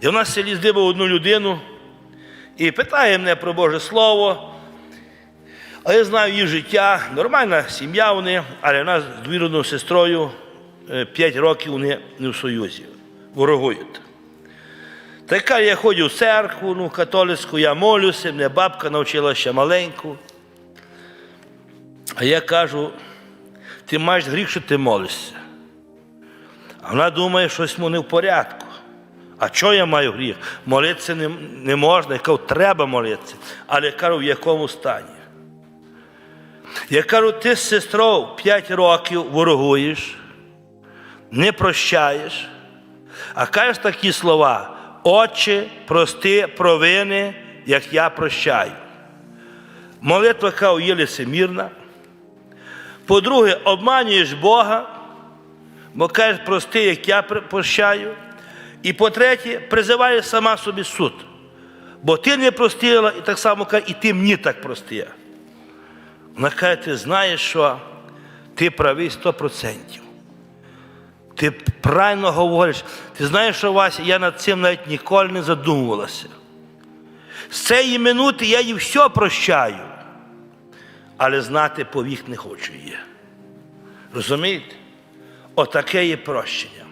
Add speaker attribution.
Speaker 1: І в нас в селі здибав одну людину і питає мене про Боже Слово. А я знаю її життя, нормальна сім'я вони, але в нас з двірною сестрою 5 років вони не в Союзі, ворогують. Та й каже, я ходжу в церкву, ну, католицьку, я молюся, мене бабка навчила ще маленьку. А я кажу, ти маєш гріх, що ти молишся. А вона думає, щось йому не в порядку. А чого я маю гріх? Молитися не, не можна. Я кажу, треба молитися. Але я кажу, в якому стані? Я кажу, ти з сестрою 5 років ворогуєш, не прощаєш, а кажеш такі слова: Отче, прости провини, як я прощаю. Молитва кажу, є лицемірна. По-друге, обманюєш Бога, бо кажеш, прости, як я прощаю. І по-третє, призиваєш сама собі суд. Бо ти не простила, і так само каже, і ти мені так прости. Вона каже, ти знаєш, що ти правий 100%. Ти правильно говориш. Ти знаєш, що Вася, я над цим навіть ніколи не задумувалася. З цієї минути я їй все прощаю, але знати повік не хочу її. Розумієте? Отаке є прощення.